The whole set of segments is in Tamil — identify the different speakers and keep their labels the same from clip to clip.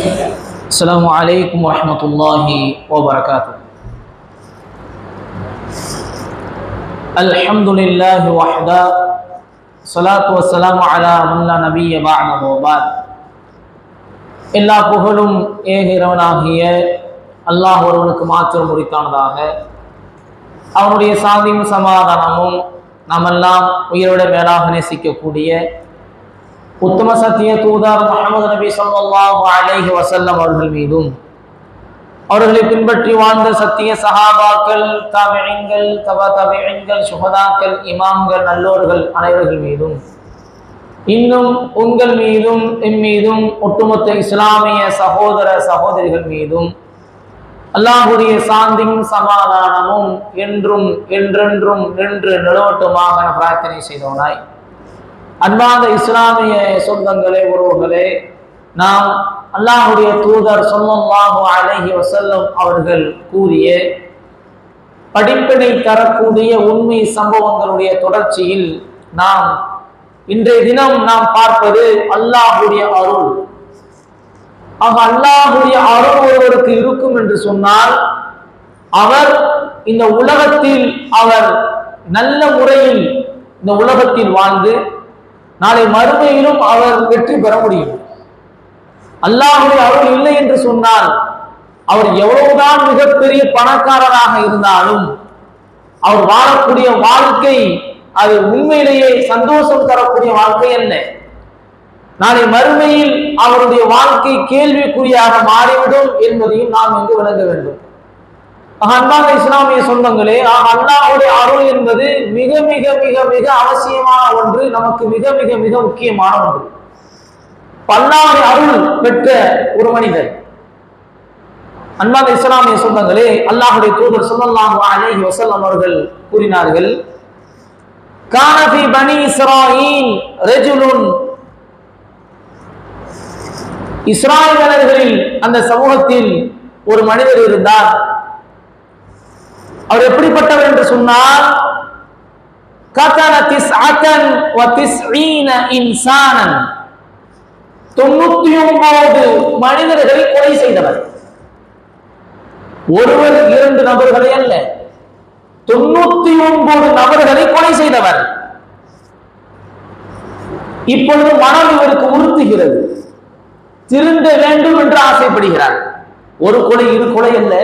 Speaker 1: السلام عليكم ورحمة الله وبركاته الحمد لله وحده صلاة والسلام على من لا نبي بعده وبعد எல்லா புகழும் ஏகிறவனாகிய அல்லாஹ் ஒருவனுக்கு மாற்றம் உரித்தானதாக அவனுடைய சாந்தியும் சமாதானமும் நாமெல்லாம் உயிரோட மேலாக நேசிக்கக்கூடிய உத்தம சத்திய தூதார் முகமது நபி சொல்லாஹு அலைஹி வசல்லம் அவர்கள் மீதும் அவர்களை பின்பற்றி வாழ்ந்த சத்திய சஹாபாக்கள் தவிழங்கள் தவ தவிழங்கள் சுகதாக்கள் இமாம்கள் நல்லோர்கள் அனைவர்கள் மீதும் இன்னும் உங்கள் மீதும் என் மீதும் ஒட்டுமொத்த இஸ்லாமிய சகோதர சகோதரிகள் மீதும் அல்லாஹுடைய சாந்தியும் சமாதானமும் என்றும் என்றென்றும் நின்று நிலவட்டுமாக பிரார்த்தனை செய்தோனாய் அன்பார்ந்த இஸ்லாமிய சொந்தங்களே உறவுகளே நாம் அல்லாஹுடைய தூதர் சொல்லல்லாஹு அழகி வசல்லம் அவர்கள் கூறிய படிப்பினை தரக்கூடிய உண்மை சம்பவங்களுடைய தொடர்ச்சியில் நாம் இன்றைய தினம் நாம் பார்ப்பது அல்லாஹுடைய அருள். ஆக அல்லாஹுடைய அருள் ஒருவருக்கு இருக்கும் என்று சொன்னால் அவர் இந்த உலகத்தில் அவர் நல்ல முறையில் இந்த உலகத்தில் வாழ்ந்து நாளை மறுமையிலும் அவர் வெற்றி பெற முடியும். அல்லாஹுடைய அவர் இல்லை என்று சொன்னால் அவர் எவ்வளவுதான் மிகப்பெரிய பணக்காரராக இருந்தாலும் அவர் வாழக்கூடிய வாழ்க்கை அது உண்மையிலேயே சந்தோஷம் தரக்கூடிய வாழ்க்கை என்ன நாளை மறுமையில் அவருடைய வாழ்க்கை கேள்விக்குறியாக மாறிவிடும் என்பதையும் நாம் இங்கு விளங்க வேண்டும். அன்பான இஸ்லாமிய சொந்தங்களே அல்லாஹுடைய அருள் என்பது மிக மிக மிக மிக அவசியமான ஒன்று நமக்கு மிக மிக மிக முக்கியமான ஒன்று. பல்லாவுடைய அருள் பெற்ற ஒரு மனிதர். அன்பான இஸ்லாமிய சொந்தங்களே அல்லாஹுடைய தூதர் சொல்லலாம் அலைஹி வசல்லம் அவர்கள் கூறினார்கள் கானபி பனி இஸ்ராயின் ரெஜுலுன். இஸ்ராயலர்களில் அந்த சமூகத்தில் ஒரு மனிதர் இருந்தார். அவர் எப்படிப்பட்டவர் என்று சொன்னால் தொண்ணூத்தி ஒன்பது மனிதர்களை கொலை செய்தவர். ஒருவர் இரண்டு நபர்களை அல்ல தொண்ணூத்தி ஒன்பது நபர்களை கொலை செய்தவர். இப்பொழுது மனம் இவருக்கு உறுத்துகிறது. திருந்த வேண்டும் என்று ஆசைப்படுகிறார். ஒரு கொலை இரு கொலை அல்ல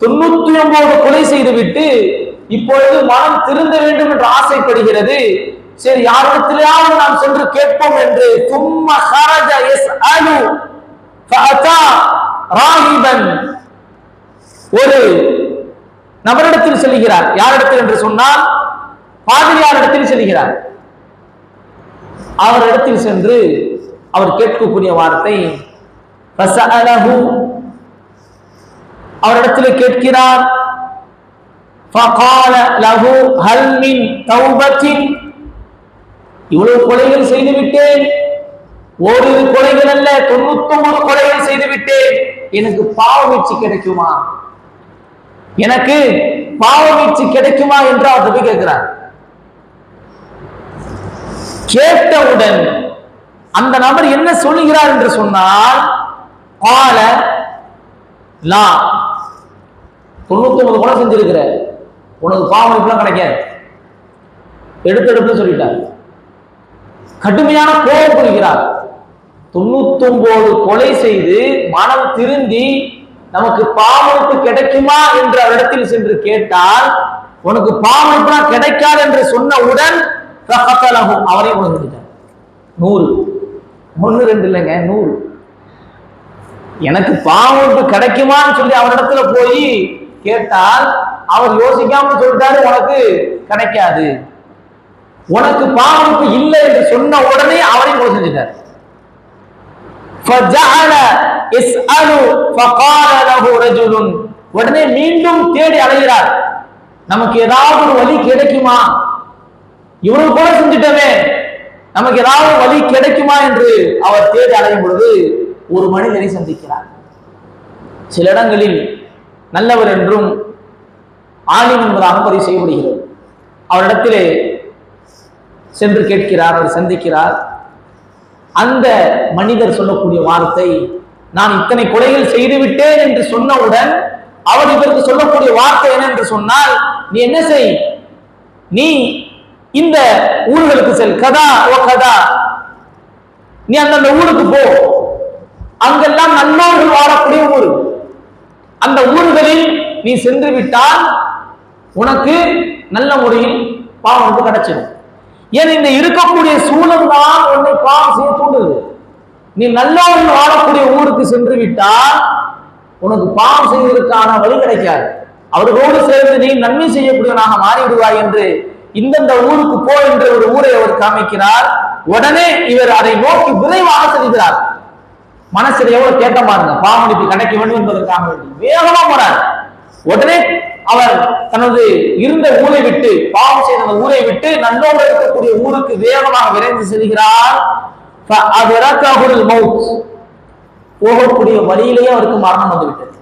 Speaker 1: தொண்ணூத்தி ஒன்பது கொலை செய்துவிட்டு இப்பொழுது மனம் திருந்த வேண்டும் என்று ஆசைப்படுகிறது. சரி யாரிடத்திலேயாவது நாம் சென்று கேட்போம் என்று தும்ம ஹரஜ எஸ் அலு ராஹிபன் ஒரு நபரிடத்தில் செல்கிறார். யாரிடத்தில் என்று சொன்னால் பாதிரியாரிடத்தில் செல்கிறார். அவரிடத்தில் சென்று அவர் கேட்கக்கூடிய வார்த்தை அவரிடத்தில் கேட்கிறார். இவ்வளவு கொலைகள் செய்துவிட்டேன் ஓரிரு கொலைகள் அல்ல தொண்ணூத்தி ஒன்பது கொலைகள் செய்துவிட்டேன் எனக்கு பாவ கிடைக்குமா? எனக்கு பாவ கிடைக்குமா என்று அவர் போய் கேட்கிறார். கேட்டவுடன் அந்த நபர் என்ன சொல்லுகிறார் என்று சொன்னால் பால லா தொண்ணூத்தி ஒன்பது கொலை செஞ்சிருக்கிற. உனக்கு பாவம் கிடைக்காது. எடுத்து எடுத்து சொல்லிட்டார். கடுமையான கோபம் புரிகிறார் தொண்ணூத்தி ஒன்பது கொலை செய்து மனம் திருந்தி நமக்கு பாவனுக்கு கிடைக்குமா என்று அவரிடத்தில் சென்று கேட்டால் உனக்கு பாவமைப்புனா கிடைக்காது என்று சொன்னவுடன் அவரை உணர்ந்துட்டார் நூறு. ஒன்று ரெண்டு இல்லைங்க நூறு. எனக்கு பாவனுக்கு கிடைக்குமான்னு சொல்லி அவரிடத்துல போய் கேட்டால் அவர் யோசிக்காம சொல்லிட்டாரு உனக்கு கிடைக்காது. உனக்கு பாவனுக்கு இல்லை என்று சொன்ன உடனே அவரையும் கொலை செஞ்சிட்டார். உடனே மீண்டும் தேடி அலைகிறார். நமக்கு ஏதாவது ஒரு வழி கிடைக்குமா? இவனுக்கு கூட செஞ்சுட்டவே நமக்கு ஏதாவது வழி கிடைக்குமா என்று அவர் தேடி அடையும் பொழுது ஒரு மனிதனை சந்திக்கிறார். சில இடங்களில் நல்லவர் என்றும் ஆலிம் என்பதாகவும் பதிவு செய்யப்படுகிறது. அவரிடத்திலே சென்று கேட்கிறார் அவர் சந்திக்கிறார். அந்த மனிதர் சொல்லக்கூடிய வார்த்தை நான் இத்தனை கொலைகள் செய்துவிட்டேன் என்று சொன்னவுடன் அவர் இவருக்கு சொல்லக்கூடிய வார்த்தை என்ன என்று சொன்னால் நீ என்ன செய்? நீ இந்த ஊர்களுக்கு செல். கதா ஓ கதா. நீ அந்தந்த ஊருக்கு போ. அங்கெல்லாம் நல்லோர்கள் வாழக்கூடிய ஊர். அந்த ஊர்களில் நீ சென்று விட்டால் உனக்கு நல்ல முறையில் பாவம் வந்து கிடைச்சிடும் ஏன் இந்த இருக்கக்கூடிய சூழல் தான் உன்னை பாவம் செய்ய தூண்டுது? நீ நல்லவர்கள் வாழக்கூடிய ஊருக்கு சென்று விட்டால் உனக்கு பாவம் செய்வதற்கான வழி கிடைக்காது. அவர்களோடு சேர்ந்து நீ நன்மை செய்யக்கூடியவனாக மாறிவிடுவாய் என்று இந்தந்த ஊருக்கு போ என்று ஒரு ஊரை அவர் காமிக்கிறார். உடனே இவர் அதை நோக்கி விரைவாக செல்கிறார். மனசுல எவ்வளவு தேட்டமா இருந்த பாவனிப்பு கிடைக்க வேண்டும் என்பதற்காக வேண்டி. வேகமா போறார். உடனே அவர் தனது இருந்த ஊரை விட்டு பாவம் செய்த ஊரை விட்டு நன்றோடு இருக்கக்கூடிய ஊருக்கு வேகமாக விரைந்து செல்கிறார். அது இறக்காகுல் மவுத். போகக்கூடிய வழியிலேயே அவருக்கு மரணம் வந்துவிட்டது.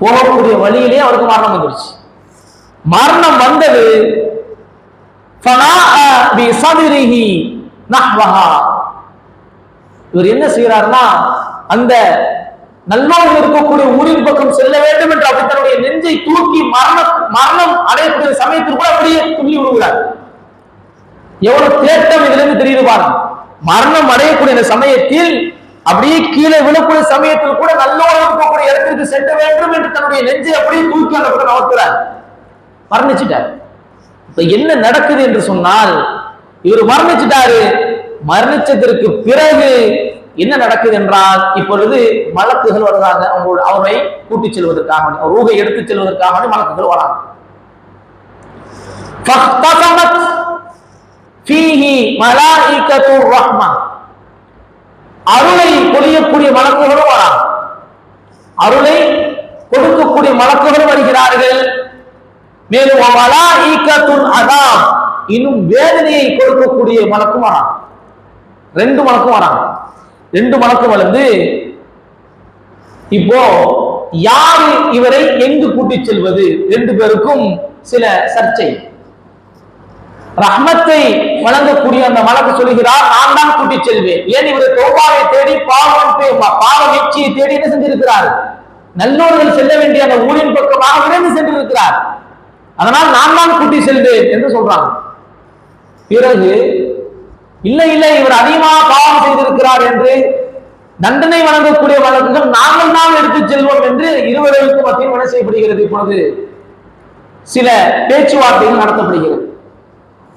Speaker 1: போகக்கூடிய வழியிலேயே அவருக்கு மரணம் வந்துடுச்சு மரணம் வந்தது இவர் என்ன செய்யறாருன்னா அந்த நல்லோடு இருக்கக்கூடிய ஊரின் பக்கம் செல்ல வேண்டும் என்று அப்படி தன்னுடைய நெஞ்சை தூக்கி மரணம் மரணம் அடையக்கூடிய சமயத்தில் கூட அப்படியே துள்ளி விடுகிறார் எவ்வளவு தேட்டம் இதுல இருந்து தெரியுது பாருங்க. மரணம் அடையக்கூடிய சமயத்தில் அப்படியே கீழே விழக்கூடிய சமயத்தில் கூட நல்லோடு இருக்கக்கூடிய இடத்திற்கு செல்ல வேண்டும் என்று தன்னுடைய நெஞ்சை அப்படியே தூக்கி அந்த பக்கம் நகர்த்துறார். மரணிச்சிட்டார். இப்ப என்ன நடக்குது என்று சொன்னால் இவர் மரணிச்சிட்டாரு. மரணிச்சதற்கு பிறகு என்ன நடக்குது என்றால் இப்பொழுது மலக்குகள் வருகிறாங்க அவங்களோட அவரை கூட்டி செல்வதற்காக ரூகை எடுத்துச் செல்வதற்காக மலக்குகள் வராங்க. அருளை பொழியக்கூடிய மலக்குகளும் வரா அருளை கொடுக்கக்கூடிய மலக்குகளும் வருகிறார்கள். மேலும் அதாம். இன்னும் வேதனையை கொடுக்கக்கூடிய மலக்கும் வரான் ரெண்டு மலக்கும் வராங்க. ரெண்டு மலக்கும் வளர்ந்து இப்போ யாரு இவரை எங்கு கூட்டிச் செல்வது? ரெண்டு பேருக்கும் சில சர்ச்சை. ரஹ்மத்தை வழங்கக்கூடிய அந்த மலக்கு சொல்லுகிறார் நான் தான் கூட்டிச் செல்வேன். ஏன் இவர் தோபாவை தேடி பாவம் பாவ வீழ்ச்சியை தேடி என்ன செஞ்சிருக்கிறார் நல்லோர்கள் செல்ல வேண்டிய அந்த ஊரின் பக்கமாக விரைந்து சென்றிருக்கிறார். அதனால் நான் தான் கூட்டி செல்வேன் என்று சொல்றாங்க. பிறகு இல்லை இல்லை இவர் அதிகமாக பாவம் செய்திருக்கிறார் என்று தண்டனை வழங்கக்கூடிய வழக்குகள் நாங்கள் தான் எடுத்துச் செல்வோம் என்று இருவரைக்கும் மத்தியில் என்ன செய்யப்படுகிறது. இப்பொழுது சில பேச்சுவார்த்தைகள் நடத்தப்படுகிறது.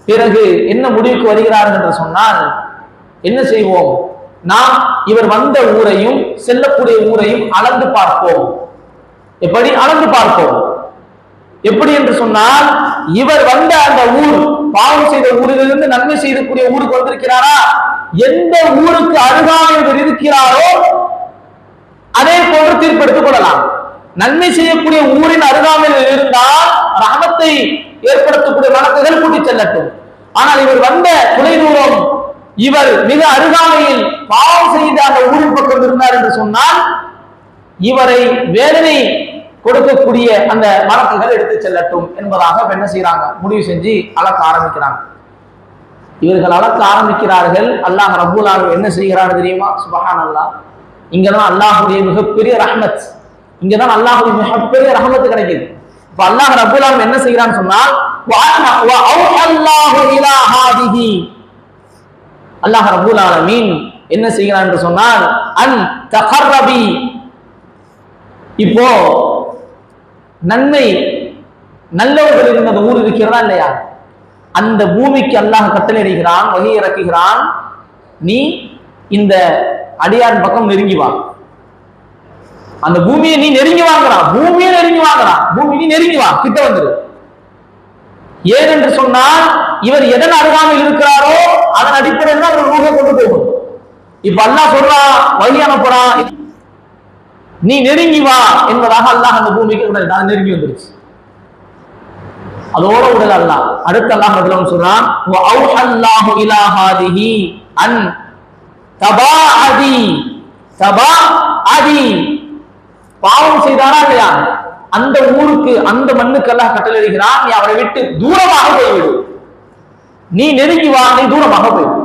Speaker 1: பிறகு என்ன முடிவுக்கு வருகிறார்கள் என்று சொன்னால் என்ன செய்வோம்? நாம் இவர் வந்த ஊரையும் செல்லக்கூடிய ஊரையும் அளந்து பார்ப்போம். எப்படி? அளந்து பார்ப்போம். எப்படி என்று சொன்னால் இவர் வந்த அந்த ஊர் பாவம் செய்த ஊரிலிருந்து நன்மை செய்யக்கூடிய ஊருக்கு வந்திருக்கிறாரா? எந்த ஊருக்கு அருகாமையில் இவர் இருக்கிறாரோ அதே போன்று தீர்ப்பெடுத்துக் கொள்ளலாம். நன்மை செய்யக்கூடிய ஊரின் அருகாமையில் இருந்தால் ரஹமத்தை ஏற்படுத்தக்கூடிய வழக்குகள் கூட்டி செல்லட்டும். ஆனால் இவர் வந்த துணை தூரம் இவர் மிக அருகாமையில் பாவம் செய்த அந்த ஊரின் பக்கம் இருந்தார் என்று சொன்னால் இவரை வேதனை கொடுக்கக்கூடிய அந்த மலக்குகள் எடுத்துச் செல்லட்டும் என்பதாக என்ன செய்யறாங்க முடிவு செஞ்சு அளக்க ஆரம்பிக்கிறாங்க. இவர்கள் அளக்க ஆரம்பிக்கிறார்கள். அல்லாஹ் ரபுல் ஆலமீன் என்ன செய்கிறார் தெரியுமா? சுபஹான் அல்லாஹ் இங்கதான் அல்லாஹுடைய மிகப்பெரிய ரஹமத். இங்கதான் அல்லாஹுடைய மிகப்பெரிய ரஹமத் கிடைக்குது. இப்ப அல்லாஹ் ரப்பூல் என்ன செய்கிறான்னு சொன்னால் அல்லாஹு அல்லாஹ் ரபுல் ஆலமீன் என்ன செய்கிறான் என்று சொன்னால் அன் தகர்ரபி. இப்போ நன்மை நல்லவர்கள் இருந்த அந்த ஊர் இருக்கிறதா இல்லையா? அந்த பூமிக்கு அல்லாஹ் கட்டளையிடுகிறான் வகை இறக்குகிறான். நீ இந்த அடியான் பக்கம் நெருங்கி வா. அந்த பூமியை நீ நெருங்கி வாங்குறான் பூமியை நெருங்கி வாங்குறான் பூமி நீ நெருங்கி வா கிட்ட வந்துரு. ஏன் என்று சொன்னால் இவர் எதன் அருகாமையில் இருக்கிறாரோ அதன் அடிப்படையில் தான் அவர் ரூஹை கொண்டு போகும். இப்ப அல்லா சொல்றா வழி அனுப்புறான் நீ நெருங்கி வா என்பதாக அல்லாஹ் உடல் நான் நெருங்கி வந்துருச்சு. அதோட உடல் அல்லாஹ் அடுத்த அல்லாஹ் பதிலும் சொல்றான் "வ அல்லாஹு இலா ஹாதிஹி அன் தபாஅதி. தபாஅதி. பாவம் செய்தாரா இல்லையா? அந்த ஊருக்கு அந்த மண்ணுக்கு எல்லாம் கட்டளையிடுகிறான் நீ அவரை விட்டு தூரமாக போய்விடு. நீ நெருங்கி வா நீ தூரமாக போய்விடு.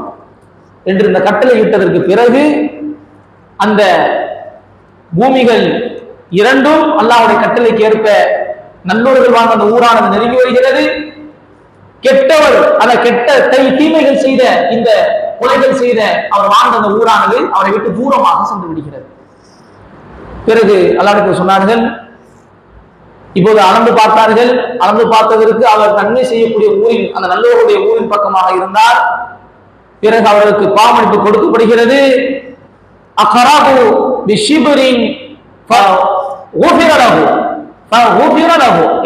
Speaker 1: என்று இந்த கட்டளை இட்டதற்கு பிறகு அந்த பூமிகள் இரண்டும் அல்லாவுடைய கட்டளைக்கு ஏற்ப நல்லோர்கள் வாழ்ந்த அந்த ஊரானது நெருங்கி வருகிறது. கெட்டவர் அத கெட்ட தை தீமைகள் செய்த இந்த கொலைகள் செய்த அவர் வாழ்ந்த அந்த ஊரானது அவரை விட்டு தூரமாக சென்று விடுகிறது. பிறகு அல்லாஹ்வுக்கு சொன்னார்கள் இப்போது அளந்து பார்த்தார்கள். அளந்து பார்த்ததற்கு அவர் நன்மை செய்யக்கூடிய ஊரின் அந்த நல்லவருடைய ஊரின் பக்கமாக இருந்தார். பிறகு அவர்களுக்கு பாவமளிப்பு கொடுக்கப்படுகிறது. அகராபு பிஷிபரின்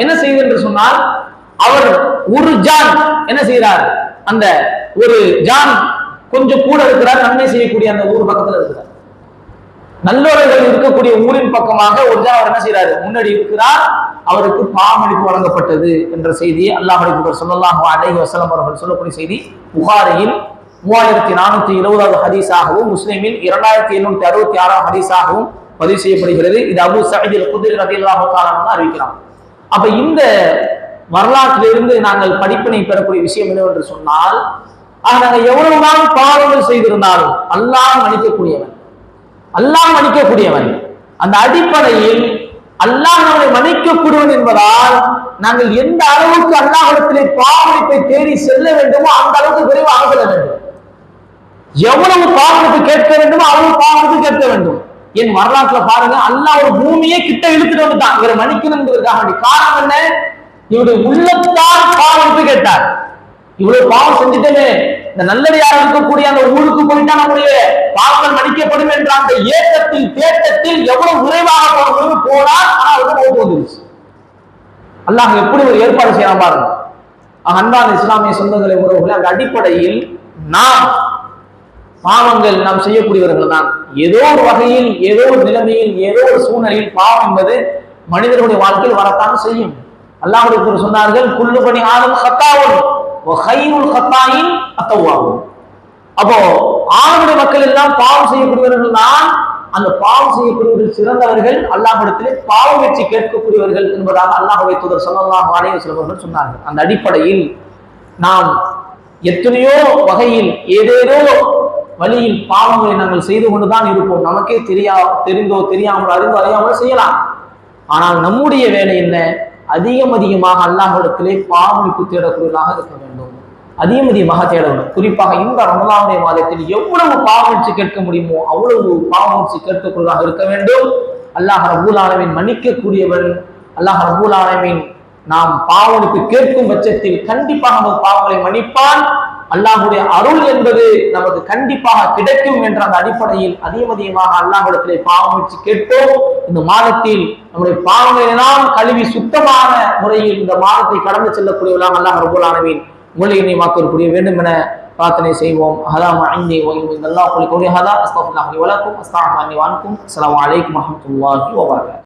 Speaker 1: என்ன செய்யுது என்று சொன்னால் அவர் ஒரு ஜான். என்ன செய்கிறார்? அந்த ஒரு ஜான் கொஞ்சம் கூட இருக்கிறார் நன்மை செய்யக்கூடிய அந்த ஊர் பக்கத்துல இருக்கிறார். நல்லவர்கள் இருக்கக்கூடிய ஊரின் பக்கமாக ஒரு ஜான் அவர் என்ன செய்யறாரு முன்னாடி இருக்கிறார். அவருக்கு பாமடிப்பு வழங்கப்பட்டது என்ற செய்தி அல்லாஹ் சொல்லலாம் சொல்லல்லாஹு அலைஹி வஸல்லம் அவர்கள் சொல்லக்கூடிய செய்தி புகாரையில் மூவாயிரத்தி நானூத்தி இருபதாவது ஹதீஸாகவும் முஸ்லீமில் இரண்டாயிரத்தி எழுநூத்தி அறுபத்தி ஆறாம் ஹதீஸாகவும் பதிவு செய்யப்படுகிறது. இது அபு சஹிதில் குதிர் ரதில்லாஹு தான் அறிவிக்கிறான் அப்ப இந்த வரலாற்றிலிருந்து நாங்கள் படிப்பினை பெறக்கூடிய விஷயம் என்னவென்று சொன்னால் ஆக நாங்கள் எவ்வளவுதான் பாவங்கள் செய்திருந்தாலும் அல்லாஹ் மன்னிக்கக்கூடியவன். அல்லாஹ் மன்னிக்கக்கூடியவன். அந்த அடிப்படையில் அல்லாஹ் நம்மை மன்னிக்கக்கூடியவன் என்பதால் நாங்கள் எந்த அளவுக்கு அல்லாஹிடத்திலே பாவனைப்பை தேடி செல்ல வேண்டுமோ அந்த அளவுக்கு விரைவாக செல்ல வேண்டும். எவ்வளவு பாவனுக்கு கேட்க வேண்டுமோ அவ்வளவு பாவனுக்கு கேட்க வேண்டும். என் வரலாற்றுல பாருங்க அல்லாஹ் ஒரு பூமியே கிட்ட இழுத்துட்டு வந்துட்டான். இவரை மன்னிக்கணுங்கிறதுக்காக வேண்டி. காரணம் என்ன? இவருடைய உள்ளத்தால் பாவனுக்கு கேட்டார். இவ்வளவு பாவம் செஞ்சுட்டேன்னு இந்த நல்லடியாக இருக்கக்கூடிய அந்த ஊருக்கு போயிட்டா நம்முடைய பாவங்கள் மன்னிக்கப்படும் என்ற அந்த ஏக்கத்தில் தேட்டத்தில் எவ்வளவு விரைவாக போகணும் போனால் ஆனா அவருக்கு போக போகுது அல்லாஹ் எப்படி ஒரு ஏற்பாடு செய்யலாம் பாருங்க. அன்பான இஸ்லாமிய சொந்தங்களை உறவுகளை அந்த அடிப்படையில் நாம் பாவங்கள் நாம் செய்யக்கூடியவர்கள் தான். ஏதோ ஒரு வகையில் ஏதோ ஒரு நிலைமையில் ஏதோ ஒரு சூழ்நிலையில் பாவம் என்பது மனிதர்களுடைய வாழ்க்கையில் வரத்தான் செய்யும். அல்லாஹுடைய சொன்னார்கள் குள்ளு பணி ஆதம் ஹத்தாவும் அத்தவாகும் அப்போ ஆணுடைய மக்கள் எல்லாம் பாவம் செய்யக்கூடியவர்கள் தான். அந்த பாவம் செய்யக்கூடியவர்கள் சிறந்தவர்கள் அல்லாஹிடத்திலே பாவம் வெற்றி கேட்கக்கூடியவர்கள் என்பதாக அல்லாஹுடைய தூதர் சொல்லலாம் வாடகை சிலவர்கள் சொன்னார்கள். அந்த அடிப்படையில் நாம் எத்தனையோ வகையில் ஏதேதோ வழியில் பாவங்களை நாங்கள் செய்து கொண்டுதான் இருப்போம். நமக்கே தெரியா தெரிந்தோ தெரியாமல் அறிந்தோ அறியாமல் செய்யலாம். ஆனால் நம்முடைய வேலை என்ன? அதிகம் அதிகமாக அல்லாஹிடத்திலே பாவமளிப்பு தேடக்கூடியதாக இருக்க வேண்டும். அதிகம் அதிகமாக தேட வேண்டும். குறிப்பாக இந்த ரமலாவுடைய மாதத்தில் எவ்வளவு பாவமிச்சு கேட்க முடியுமோ அவ்வளவு பாவமிச்சு கேட்கக்கூடியதாக இருக்க வேண்டும். அல்லாஹ் ரபூல் ஆலமின் மன்னிக்கக்கூடியவன். அல்லாஹ் ரபூல் ஆலமின் நாம் பாவனுக்கு கேட்கும் பட்சத்தில் கண்டிப்பாக நமது பாவங்களை மன்னிப்பான். அல்லாஹுடைய அருள் என்பது நமக்கு கண்டிப்பாக கிடைக்கும் என்ற அந்த அடிப்படையில் அதிகம் அதிகமாக அல்லாஹிடத்திலே பாவம் வச்சு கேட்டோம். இந்த மாதத்தில் நம்முடைய பாவங்களை கழுவி சுத்தமான முறையில் இந்த மாதத்தை கடந்து செல்லக்கூடியவர்களாக அல்லாஹ் ரபுல்லானவின் மூலிகை மாக்கக்கூடிய வேண்டும் என பிரார்த்தனை செய்வோம். ஹதா மஹிந்தி ஒய்மின் அல்லாஹ் கொலி ஹதா அஸ்தஃபுல்லாஹி வலக்கும் அஸ்லாம் அலைக்கும் வரமத்துல்லாஹி வபரகாத்